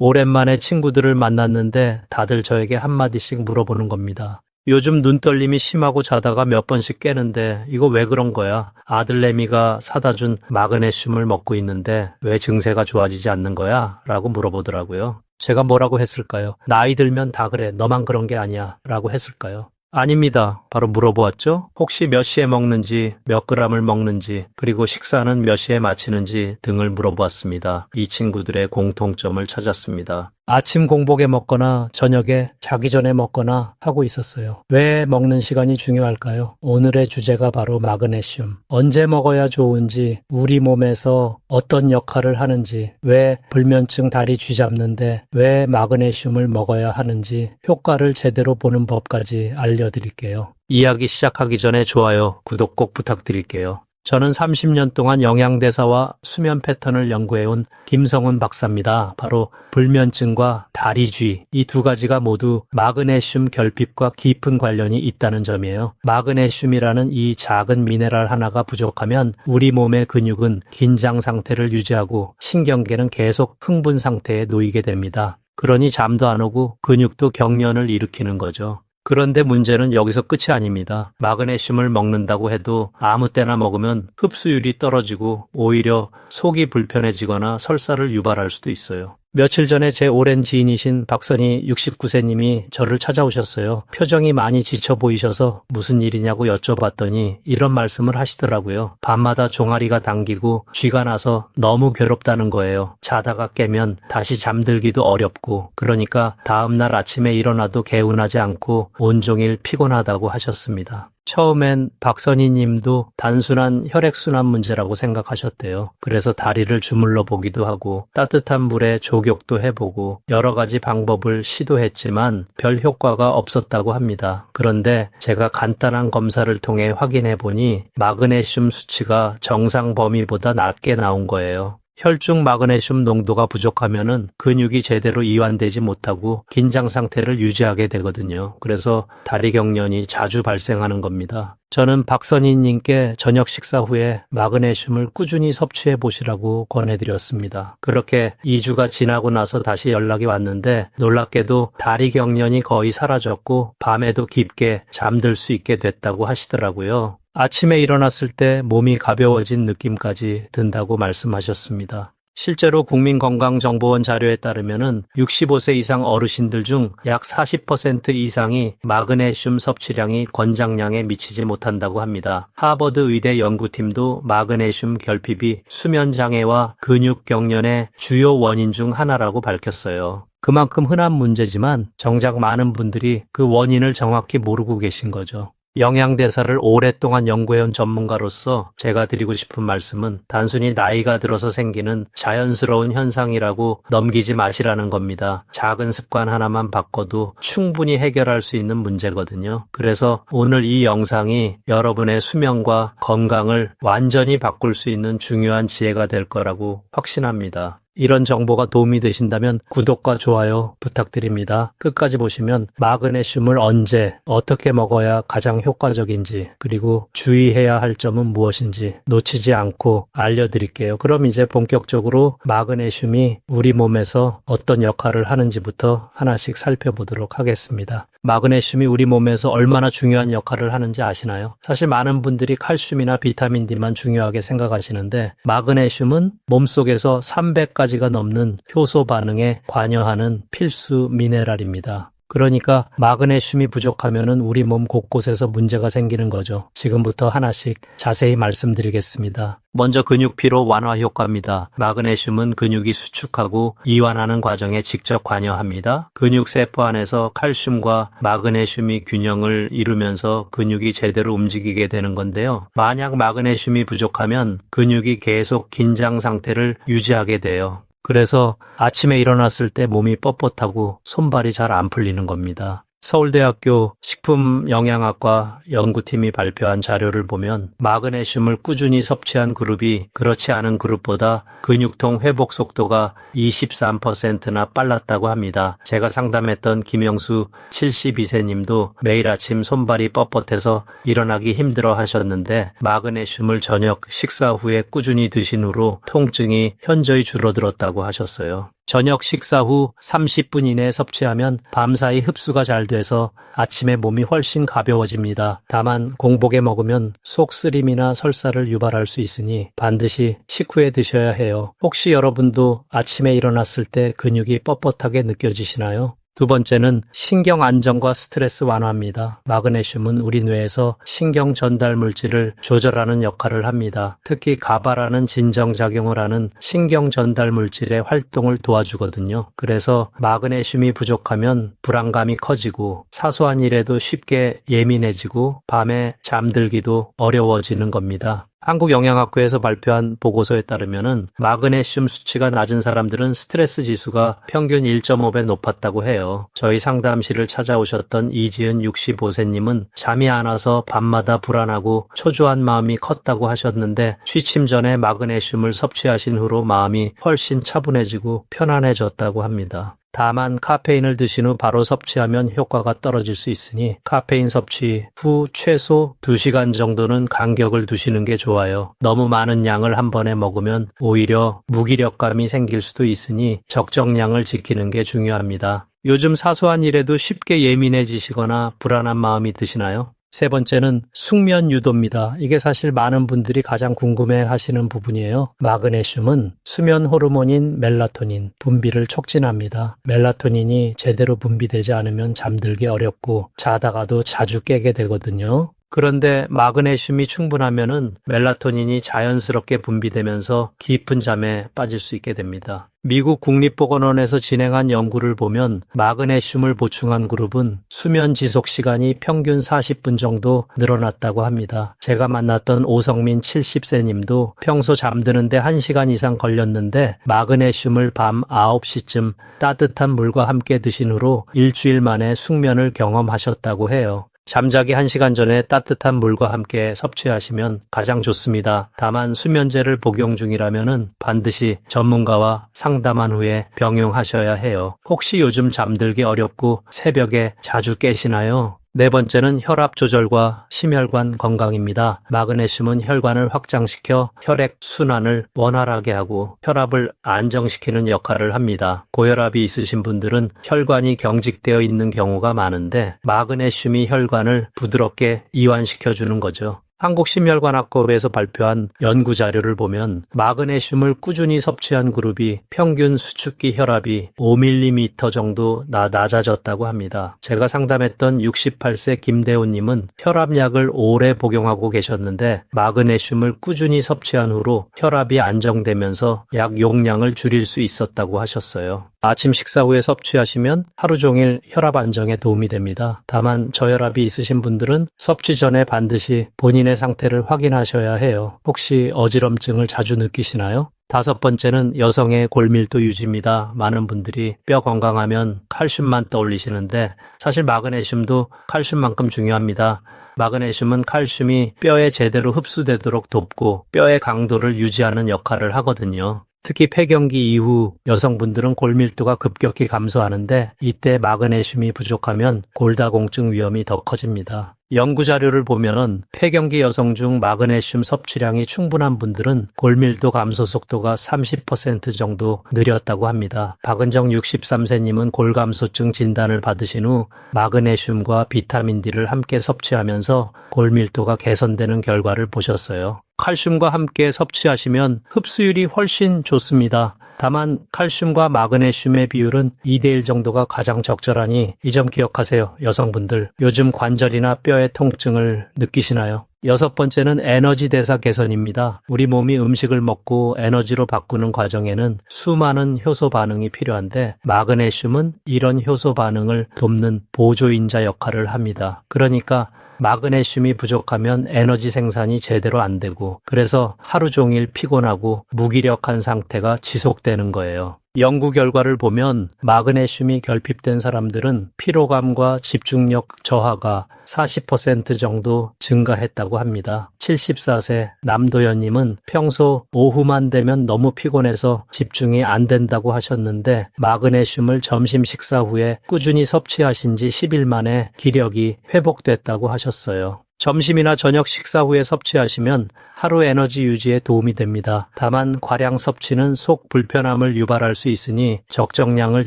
오랜만에 친구들을 만났는데 다들 저에게 한마디씩 물어보는 겁니다. 요즘 눈떨림이 심하고 자다가 몇 번씩 깨는데 이거 왜 그런 거야? 아들내미가 사다 준 마그네슘을 먹고 있는데 왜 증세가 좋아지지 않는 거야? 라고 물어보더라고요. 제가 뭐라고 했을까요? 나이 들면 다 그래. 너만 그런 게 아니야. 라고 했을까요? 아닙니다. 바로 물어보았죠? 혹시 몇 시에 먹는지, 몇 그램을 먹는지, 그리고 식사는 몇 시에 마치는지 등을 물어보았습니다. 이 친구들의 공통점을 찾았습니다. 아침 공복에 먹거나 저녁에 자기 전에 먹거나 하고 있었어요. 왜 먹는 시간이 중요할까요? 오늘의 주제가 바로 마그네슘. 언제 먹어야 좋은지, 우리 몸에서 어떤 역할을 하는지, 왜 불면증 다리 쥐잡는데 왜 마그네슘을 먹어야 하는지 효과를 제대로 보는 법까지 알려드릴게요. 이야기 시작하기 전에 좋아요, 구독 꼭 부탁드릴게요. 저는 30년 동안 영양대사와 수면 패턴을 연구해온 김성훈 박사입니다. 바로 불면증과 다리쥐 이 두 가지가 모두 마그네슘 결핍과 깊은 관련이 있다는 점이에요. 마그네슘이라는 이 작은 미네랄 하나가 부족하면 우리 몸의 근육은 긴장 상태를 유지하고 신경계는 계속 흥분 상태에 놓이게 됩니다. 그러니 잠도 안 오고 근육도 경련을 일으키는 거죠. 그런데 문제는 여기서 끝이 아닙니다. 마그네슘을 먹는다고 해도 아무 때나 먹으면 흡수율이 떨어지고 오히려 속이 불편해지거나 설사를 유발할 수도 있어요. 며칠 전에 제 오랜 지인이신 박선희 69세님이 저를 찾아오셨어요. 표정이 많이 지쳐 보이셔서 무슨 일이냐고 여쭤봤더니 이런 말씀을 하시더라고요. 밤마다 종아리가 당기고 쥐가 나서 너무 괴롭다는 거예요. 자다가 깨면 다시 잠들기도 어렵고 그러니까 다음날 아침에 일어나도 개운하지 않고 온종일 피곤하다고 하셨습니다. 처음엔 박선희 님도 단순한 혈액순환 문제라고 생각하셨대요. 그래서 다리를 주물러 보기도 하고 따뜻한 물에 조격도 해보고 여러 가지 방법을 시도했지만 별 효과가 없었다고 합니다. 그런데 제가 간단한 검사를 통해 확인해 보니 마그네슘 수치가 정상 범위보다 낮게 나온 거예요. 혈중 마그네슘 농도가 부족하면은 근육이 제대로 이완되지 못하고 긴장 상태를 유지하게 되거든요. 그래서 다리 경련이 자주 발생하는 겁니다. 저는 박선희님께 저녁 식사 후에 마그네슘을 꾸준히 섭취해 보시라고 권해드렸습니다. 그렇게 2주가 지나고 나서 다시 연락이 왔는데 놀랍게도 다리 경련이 거의 사라졌고 밤에도 깊게 잠들 수 있게 됐다고 하시더라고요. 아침에 일어났을 때 몸이 가벼워진 느낌까지 든다고 말씀하셨습니다. 실제로 국민건강정보원 자료에 따르면은 65세 이상 어르신들 중 약 40% 이상이 마그네슘 섭취량이 권장량에 미치지 못한다고 합니다. 하버드 의대 연구팀도 마그네슘 결핍이 수면 장애와 근육 경련의 주요 원인 중 하나라고 밝혔어요. 그만큼 흔한 문제지만 정작 많은 분들이 그 원인을 정확히 모르고 계신 거죠. 영양대사를 오랫동안 연구해온 전문가로서 제가 드리고 싶은 말씀은 단순히 나이가 들어서 생기는 자연스러운 현상이라고 넘기지 마시라는 겁니다. 작은 습관 하나만 바꿔도 충분히 해결할 수 있는 문제거든요. 그래서 오늘 이 영상이 여러분의 수면과 건강을 완전히 바꿀 수 있는 중요한 지혜가 될 거라고 확신합니다. 이런 정보가 도움이 되신다면 구독과 좋아요 부탁드립니다. 끝까지 보시면 마그네슘을 언제 어떻게 먹어야 가장 효과적인지 그리고 주의해야 할 점은 무엇인지 놓치지 않고 알려드릴게요. 그럼 이제 본격적으로 마그네슘이 우리 몸에서 어떤 역할을 하는지부터 하나씩 살펴보도록 하겠습니다. 마그네슘이 우리 몸에서 얼마나 중요한 역할을 하는지 아시나요? 사실 많은 분들이 칼슘이나 비타민 D만 중요하게 생각하시는데 마그네슘은 몸속에서 300가지가 넘는 효소 반응에 관여하는 필수 미네랄입니다. 그러니까 마그네슘이 부족하면은 우리 몸 곳곳에서 문제가 생기는 거죠. 지금부터 하나씩 자세히 말씀드리겠습니다. 먼저 근육 피로 완화 효과입니다. 마그네슘은 근육이 수축하고 이완하는 과정에 직접 관여합니다. 근육 세포 안에서 칼슘과 마그네슘이 균형을 이루면서 근육이 제대로 움직이게 되는 건데요. 만약 마그네슘이 부족하면 근육이 계속 긴장 상태를 유지하게 돼요. 그래서 아침에 일어났을 때 몸이 뻣뻣하고 손발이 잘 안 풀리는 겁니다. 서울대학교 식품영양학과 연구팀이 발표한 자료를 보면 마그네슘을 꾸준히 섭취한 그룹이 그렇지 않은 그룹보다 근육통 회복 속도가 23%나 빨랐다고 합니다. 제가 상담했던 김영수 72세님도 매일 아침 손발이 뻣뻣해서 일어나기 힘들어 하셨는데 마그네슘을 저녁 식사 후에 꾸준히 드신 후로 통증이 현저히 줄어들었다고 하셨어요. 저녁 식사 후 30분 이내에 섭취하면 밤사이 흡수가 잘 돼서 아침에 몸이 훨씬 가벼워집니다. 다만 공복에 먹으면 속 쓰림이나 설사를 유발할 수 있으니 반드시 식후에 드셔야 해요. 혹시 여러분도 아침에 일어났을 때 근육이 뻣뻣하게 느껴지시나요? 두 번째는 신경 안정과 스트레스 완화입니다. 마그네슘은 우리 뇌에서 신경 전달 물질을 조절하는 역할을 합니다. 특히 가바라는 진정작용을 하는 신경 전달 물질의 활동을 도와주거든요. 그래서 마그네슘이 부족하면 불안감이 커지고 사소한 일에도 쉽게 예민해지고 밤에 잠들기도 어려워지는 겁니다. 한국영양학회에서 발표한 보고서에 따르면은 마그네슘 수치가 낮은 사람들은 스트레스 지수가 평균 1.5배 높았다고 해요. 저희 상담실을 찾아오셨던 이지은 65세님은 잠이 안 와서 밤마다 불안하고 초조한 마음이 컸다고 하셨는데 취침 전에 마그네슘을 섭취하신 후로 마음이 훨씬 차분해지고 편안해졌다고 합니다. 다만 카페인을 드신 후 바로 섭취하면 효과가 떨어질 수 있으니 카페인 섭취 후 최소 2시간 정도는 간격을 두시는 게 좋아요. 너무 많은 양을 한 번에 먹으면 오히려 무기력감이 생길 수도 있으니 적정량을 지키는 게 중요합니다. 요즘 사소한 일에도 쉽게 예민해지시거나 불안한 마음이 드시나요? 세 번째는 숙면 유도입니다. 이게 사실 많은 분들이 가장 궁금해 하시는 부분이에요. 마그네슘은 수면 호르몬인 멜라토닌 분비를 촉진합니다. 멜라토닌이 제대로 분비되지 않으면 잠들기 어렵고 자다가도 자주 깨게 되거든요. 그런데 마그네슘이 충분하면은 멜라토닌이 자연스럽게 분비되면서 깊은 잠에 빠질 수 있게 됩니다. 미국 국립보건원에서 진행한 연구를 보면 마그네슘을 보충한 그룹은 수면 지속 시간이 평균 40분 정도 늘어났다고 합니다. 제가 만났던 오성민 70세 님도 평소 잠드는데 1시간 이상 걸렸는데 마그네슘을 밤 9시쯤 따뜻한 물과 함께 드신 후로 일주일 만에 숙면을 경험하셨다고 해요. 잠자기 1시간 전에 따뜻한 물과 함께 섭취하시면 가장 좋습니다. 다만 수면제를 복용 중이라면 반드시 전문가와 상담한 후에 병용하셔야 해요. 혹시 요즘 잠들기 어렵고 새벽에 자주 깨시나요? 네 번째는 혈압 조절과 심혈관 건강입니다. 마그네슘은 혈관을 확장시켜 혈액 순환을 원활하게 하고 혈압을 안정시키는 역할을 합니다. 고혈압이 있으신 분들은 혈관이 경직되어 있는 경우가 많은데 마그네슘이 혈관을 부드럽게 이완시켜 주는 거죠. 한국심혈관학회에서 발표한 연구 자료를 보면 마그네슘을 꾸준히 섭취한 그룹이 평균 수축기 혈압이 5mm 정도 나, 낮아졌다고 합니다. 제가 상담했던 68세 김대호님은 혈압약을 오래 복용하고 계셨는데 마그네슘을 꾸준히 섭취한 후로 혈압이 안정되면서 약 용량을 줄일 수 있었다고 하셨어요. 아침 식사 후에 섭취하시면 하루 종일 혈압 안정에 도움이 됩니다. 다만 저혈압이 있으신 분들은 섭취 전에 반드시 본인의 상태를 확인하셔야 해요. 혹시 어지럼증을 자주 느끼시나요? 다섯 번째는 여성의 골밀도 유지입니다. 많은 분들이 뼈 건강하면 칼슘만 떠올리시는데 사실 마그네슘도 칼슘만큼 중요합니다. 마그네슘은 칼슘이 뼈에 제대로 흡수되도록 돕고 뼈의 강도를 유지하는 역할을 하거든요. 특히 폐경기 이후 여성분들은 골밀도가 급격히 감소하는데 이때 마그네슘이 부족하면 골다공증 위험이 더 커집니다. 연구 자료를 보면은 폐경기 여성 중 마그네슘 섭취량이 충분한 분들은 골밀도 감소 속도가 30% 정도 느렸다고 합니다. 박은정 63세님은 골감소증 진단을 받으신 후 마그네슘과 비타민 D를 함께 섭취하면서 골밀도가 개선되는 결과를 보셨어요. 칼슘과 함께 섭취하시면 흡수율이 훨씬 좋습니다. 다만 칼슘과 마그네슘의 비율은 2대1 정도가 가장 적절하니 이 점 기억하세요. 여성분들 요즘 관절이나 뼈의 통증을 느끼시나요? 여섯 번째는 에너지 대사 개선입니다. 우리 몸이 음식을 먹고 에너지로 바꾸는 과정에는 수많은 효소 반응이 필요한데 마그네슘은 이런 효소 반응을 돕는 보조인자 역할을 합니다. 그러니까 마그네슘이 부족하면 에너지 생산이 제대로 안 되고 그래서 하루 종일 피곤하고 무기력한 상태가 지속되는 거예요. 연구 결과를 보면 마그네슘이 결핍된 사람들은 피로감과 집중력 저하가 40% 정도 증가했다고 합니다. 74세 남도현님은 평소 오후만 되면 너무 피곤해서 집중이 안 된다고 하셨는데 마그네슘을 점심 식사 후에 꾸준히 섭취하신 지 10일 만에 기력이 회복됐다고 하셨어요. 점심이나 저녁 식사 후에 섭취하시면 하루 에너지 유지에 도움이 됩니다. 다만 과량 섭취는 속 불편함을 유발할 수 있으니 적정량을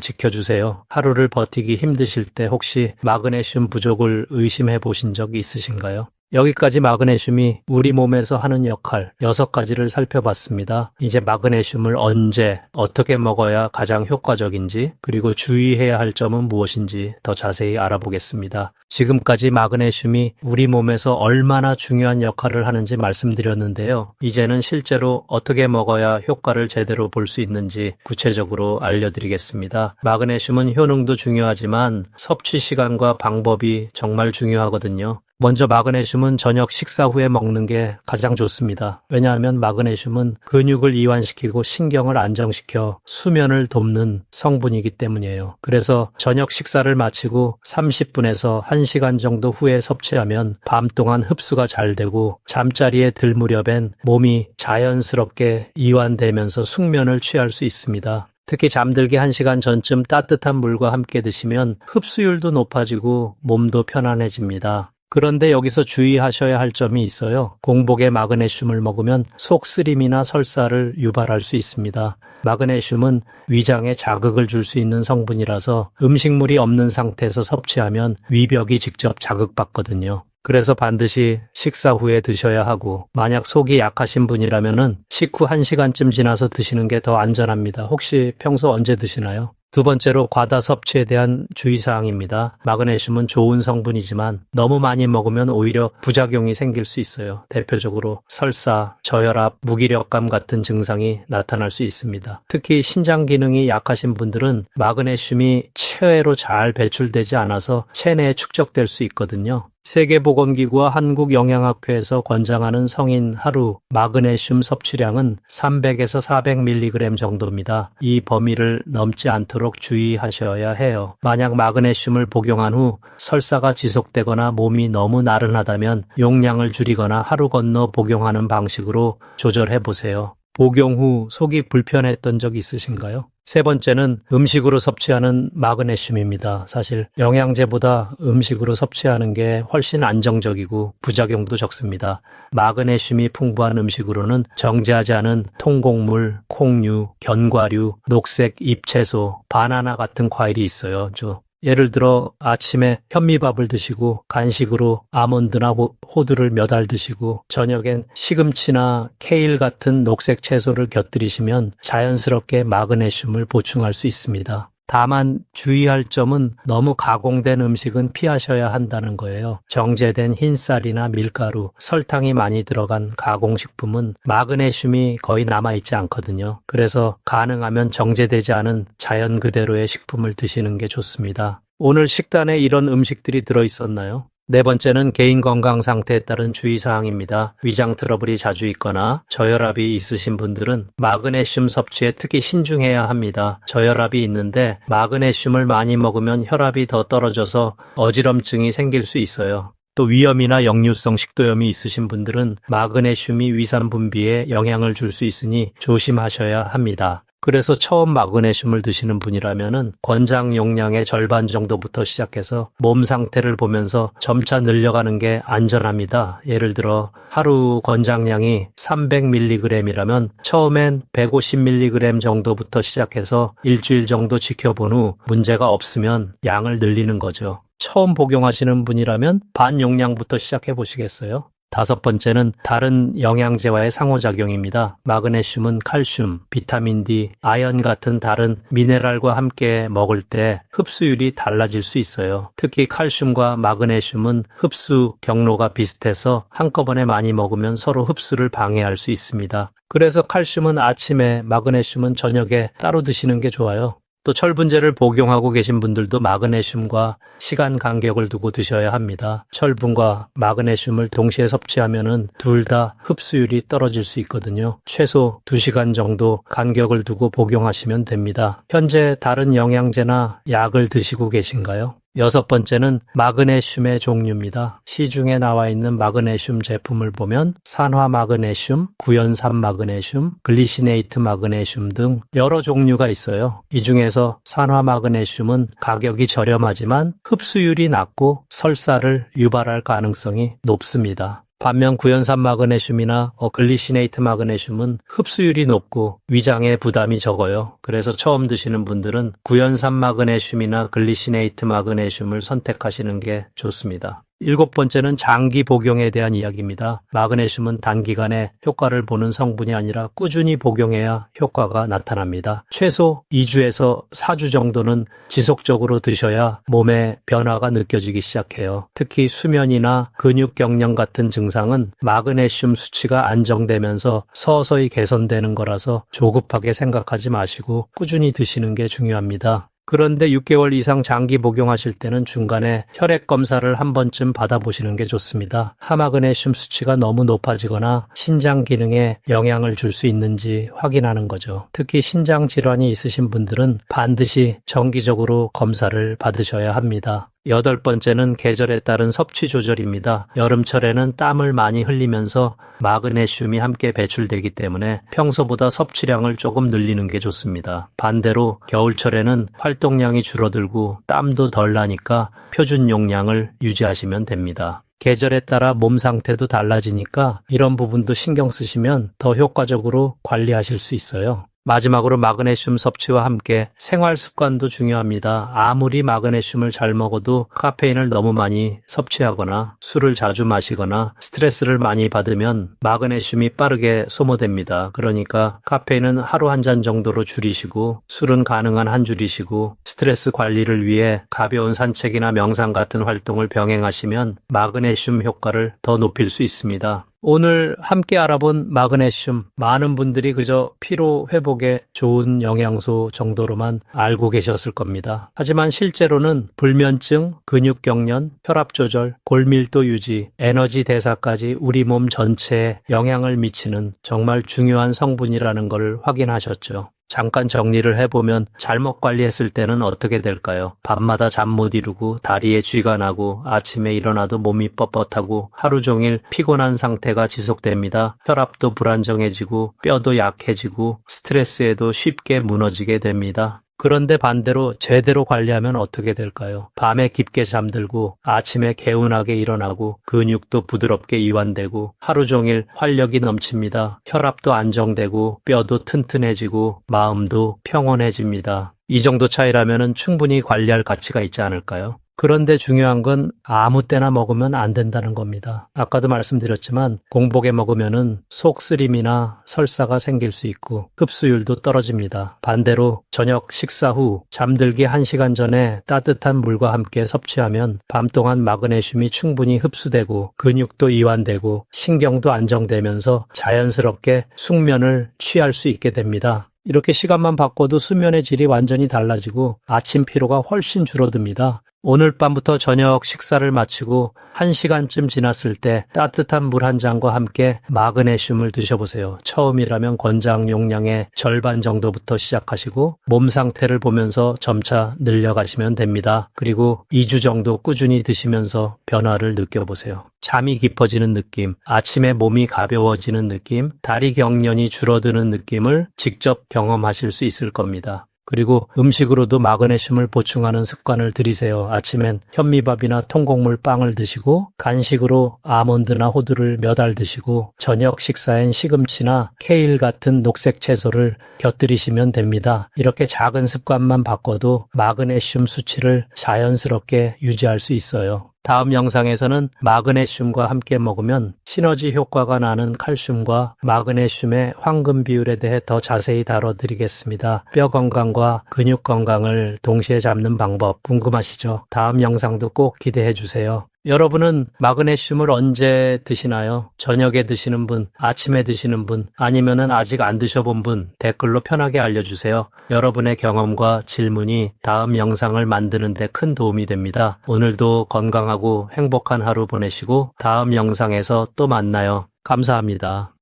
지켜주세요. 하루를 버티기 힘드실 때 혹시 마그네슘 부족을 의심해 보신 적 있으신가요? 여기까지 마그네슘이 우리 몸에서 하는 역할 여섯 가지를 살펴봤습니다. 이제 마그네슘을 언제 어떻게 먹어야 가장 효과적인지 그리고 주의해야 할 점은 무엇인지 더 자세히 알아보겠습니다. 지금까지 마그네슘이 우리 몸에서 얼마나 중요한 역할을 하는지 말씀드렸는데요. 이제는 실제로 어떻게 먹어야 효과를 제대로 볼 수 있는지 구체적으로 알려드리겠습니다. 마그네슘은 효능도 중요하지만 섭취 시간과 방법이 정말 중요하거든요. 먼저 마그네슘은 저녁 식사 후에 먹는 게 가장 좋습니다. 왜냐하면 마그네슘은 근육을 이완시키고 신경을 안정시켜 수면을 돕는 성분이기 때문이에요. 그래서 저녁 식사를 마치고 30분에서 1시간 정도 후에 섭취하면 밤 동안 흡수가 잘 되고 잠자리에 들 무렵엔 몸이 자연스럽게 이완되면서 숙면을 취할 수 있습니다. 특히 잠들기 1시간 전쯤 따뜻한 물과 함께 드시면 흡수율도 높아지고 몸도 편안해집니다. 그런데 여기서 주의하셔야 할 점이 있어요. 공복에 마그네슘을 먹으면 속쓰림이나 설사를 유발할 수 있습니다. 마그네슘은 위장에 자극을 줄 수 있는 성분이라서 음식물이 없는 상태에서 섭취하면 위벽이 직접 자극받거든요. 그래서 반드시 식사 후에 드셔야 하고 만약 속이 약하신 분이라면은 식후 1시간쯤 지나서 드시는 게 더 안전합니다. 혹시 평소 언제 드시나요? 두 번째로 과다 섭취에 대한 주의사항입니다. 마그네슘은 좋은 성분이지만 너무 많이 먹으면 오히려 부작용이 생길 수 있어요. 대표적으로 설사, 저혈압, 무기력감 같은 증상이 나타날 수 있습니다. 특히 신장 기능이 약하신 분들은 마그네슘이 체외로 잘 배출되지 않아서 체내에 축적될 수 있거든요. 세계보건기구와 한국영양학회에서 권장하는 성인 하루 마그네슘 섭취량은 300에서 400mg 정도입니다. 이 범위를 넘지 않도록 주의하셔야 해요. 만약 마그네슘을 복용한 후 설사가 지속되거나 몸이 너무 나른하다면 용량을 줄이거나 하루 건너 복용하는 방식으로 조절해 보세요. 복용 후 속이 불편했던 적 있으신가요? 세 번째는 음식으로 섭취하는 마그네슘입니다. 사실 영양제보다 음식으로 섭취하는 게 훨씬 안정적이고 부작용도 적습니다. 마그네슘이 풍부한 음식으로는 정제하지 않은 통곡물, 콩류, 견과류, 녹색 잎채소, 바나나 같은 과일이 있어요. 저 예를 들어 아침에 현미밥을 드시고 간식으로 아몬드나 호, 호두를 몇 알 드시고 저녁엔 시금치나 케일 같은 녹색 채소를 곁들이시면 자연스럽게 마그네슘을 보충할 수 있습니다. 다만 주의할 점은 너무 가공된 음식은 피하셔야 한다는 거예요. 정제된 흰쌀이나 밀가루, 설탕이 많이 들어간 가공식품은 마그네슘이 거의 남아있지 않거든요. 그래서 가능하면 정제되지 않은 자연 그대로의 식품을 드시는 게 좋습니다. 오늘 식단에 이런 음식들이 들어있었나요? 네 번째는 개인 건강 상태에 따른 주의사항입니다. 위장 트러블이 자주 있거나 저혈압이 있으신 분들은 마그네슘 섭취에 특히 신중해야 합니다. 저혈압이 있는데 마그네슘을 많이 먹으면 혈압이 더 떨어져서 어지럼증이 생길 수 있어요. 또 위염이나 역류성 식도염이 있으신 분들은 마그네슘이 위산 분비에 영향을 줄 수 있으니 조심하셔야 합니다. 그래서 처음 마그네슘을 드시는 분이라면은 권장 용량의 절반 정도부터 시작해서 몸 상태를 보면서 점차 늘려가는 게 안전합니다. 예를 들어 하루 권장량이 300mg이라면 처음엔 150mg 정도부터 시작해서 일주일 정도 지켜본 후 문제가 없으면 양을 늘리는 거죠. 처음 복용하시는 분이라면 반 용량부터 시작해 보시겠어요? 다섯 번째는 다른 영양제와의 상호작용입니다. 마그네슘은 칼슘, 비타민 D, 아연 같은 다른 미네랄과 함께 먹을 때 흡수율이 달라질 수 있어요. 특히 칼슘과 마그네슘은 흡수 경로가 비슷해서 한꺼번에 많이 먹으면 서로 흡수를 방해할 수 있습니다. 그래서 칼슘은 아침에, 마그네슘은 저녁에 따로 드시는 게 좋아요. 또 철분제를 복용하고 계신 분들도 마그네슘과 시간 간격을 두고 드셔야 합니다. 철분과 마그네슘을 동시에 섭취하면은 둘 다 흡수율이 떨어질 수 있거든요. 최소 2시간 정도 간격을 두고 복용하시면 됩니다. 현재 다른 영양제나 약을 드시고 계신가요? 여섯 번째는 마그네슘의 종류입니다. 시중에 나와 있는 마그네슘 제품을 보면 산화 마그네슘, 구연산 마그네슘, 글리시네이트 마그네슘 등 여러 종류가 있어요. 이 중에서 산화 마그네슘은 가격이 저렴하지만 흡수율이 낮고 설사를 유발할 가능성이 높습니다. 반면 구연산 마그네슘이나 어, 글리시네이트 마그네슘은 흡수율이 높고 위장에 부담이 적어요. 그래서 처음 드시는 분들은 구연산 마그네슘이나 글리시네이트 마그네슘을 선택하시는 게 좋습니다. 일곱 번째는 장기 복용에 대한 이야기입니다. 마그네슘은 단기간에 효과를 보는 성분이 아니라 꾸준히 복용해야 효과가 나타납니다. 최소 2주에서 4주 정도는 지속적으로 드셔야 몸의 변화가 느껴지기 시작해요. 특히 수면이나 근육 경련 같은 증상은 마그네슘 수치가 안정되면서 서서히 개선되는 거라서 조급하게 생각하지 마시고 꾸준히 드시는 게 중요합니다. 그런데 6개월 이상 장기 복용하실 때는 중간에 혈액 검사를 한 번쯤 받아보시는 게 좋습니다. 하마그네슘 수치가 너무 높아지거나 신장 기능에 영향을 줄 수 있는지 확인하는 거죠. 특히 신장 질환이 있으신 분들은 반드시 정기적으로 검사를 받으셔야 합니다. 여덟 번째는 계절에 따른 섭취 조절입니다. 여름철에는 땀을 많이 흘리면서 마그네슘이 함께 배출되기 때문에 평소보다 섭취량을 조금 늘리는 게 좋습니다. 반대로 겨울철에는 활동량이 줄어들고 땀도 덜 나니까 표준 용량을 유지하시면 됩니다. 계절에 따라 몸 상태도 달라지니까 이런 부분도 신경 쓰시면 더 효과적으로 관리하실 수 있어요. 마지막으로 마그네슘 섭취와 함께 생활 습관도 중요합니다. 아무리 마그네슘을 잘 먹어도 카페인을 너무 많이 섭취하거나 술을 자주 마시거나 스트레스를 많이 받으면 마그네슘이 빠르게 소모됩니다. 그러니까 카페인은 하루 한 잔 정도로 줄이시고 술은 가능한 한 줄이시고 스트레스 관리를 위해 가벼운 산책이나 명상 같은 활동을 병행하시면 마그네슘 효과를 더 높일 수 있습니다. 오늘 함께 알아본 마그네슘 많은 분들이 그저 피로 회복에 좋은 영양소 정도로만 알고 계셨을 겁니다. 하지만 실제로는 불면증, 근육 경련, 혈압 조절, 골밀도 유지, 에너지 대사까지 우리 몸 전체에 영향을 미치는 정말 중요한 성분이라는 걸 확인하셨죠. 잠깐 정리를 해보면 잘못 관리했을 때는 어떻게 될까요? 밤마다 잠 못 이루고 다리에 쥐가 나고 아침에 일어나도 몸이 뻣뻣하고 하루 종일 피곤한 상태가 지속됩니다. 혈압도 불안정해지고 뼈도 약해지고 스트레스에도 쉽게 무너지게 됩니다. 그런데 반대로 제대로 관리하면 어떻게 될까요? 밤에 깊게 잠들고 아침에 개운하게 일어나고 근육도 부드럽게 이완되고 하루 종일 활력이 넘칩니다. 혈압도 안정되고 뼈도 튼튼해지고 마음도 평온해집니다. 이 정도 차이라면 충분히 관리할 가치가 있지 않을까요? 그런데 중요한 건 아무 때나 먹으면 안 된다는 겁니다. 아까도 말씀드렸지만 공복에 먹으면은 속쓰림이나 설사가 생길 수 있고 흡수율도 떨어집니다. 반대로 저녁 식사 후 잠들기 1시간 전에 따뜻한 물과 함께 섭취하면 밤 동안 마그네슘이 충분히 흡수되고 근육도 이완되고 신경도 안정되면서 자연스럽게 숙면을 취할 수 있게 됩니다. 이렇게 시간만 바꿔도 수면의 질이 완전히 달라지고 아침 피로가 훨씬 줄어듭니다. 오늘 밤부터 저녁 식사를 마치고 1시간쯤 지났을 때 따뜻한 물 한 잔과 함께 마그네슘을 드셔보세요. 처음이라면 권장 용량의 절반 정도부터 시작하시고 몸 상태를 보면서 점차 늘려가시면 됩니다. 그리고 2주 정도 꾸준히 드시면서 변화를 느껴보세요. 잠이 깊어지는 느낌, 아침에 몸이 가벼워지는 느낌, 다리 경련이 줄어드는 느낌을 직접 경험하실 수 있을 겁니다. 그리고 음식으로도 마그네슘을 보충하는 습관을 들이세요. 아침엔 현미밥이나 통곡물 빵을 드시고 간식으로 아몬드나 호두를 몇 알 드시고 저녁 식사엔 시금치나 케일 같은 녹색 채소를 곁들이시면 됩니다. 이렇게 작은 습관만 바꿔도 마그네슘 수치를 자연스럽게 유지할 수 있어요. 다음 영상에서는 마그네슘과 함께 먹으면 시너지 효과가 나는 칼슘과 마그네슘의 황금 비율에 대해 더 자세히 다뤄드리겠습니다. 뼈 건강과 근육 건강을 동시에 잡는 방법 궁금하시죠? 다음 영상도 꼭 기대해 주세요. 여러분은 마그네슘을 언제 드시나요? 저녁에 드시는 분, 아침에 드시는 분, 아니면은 아직 안 드셔본 분 댓글로 편하게 알려주세요. 여러분의 경험과 질문이 다음 영상을 만드는데 큰 도움이 됩니다. 오늘도 건강하고 행복한 하루 보내시고 다음 영상에서 또 만나요. 감사합니다.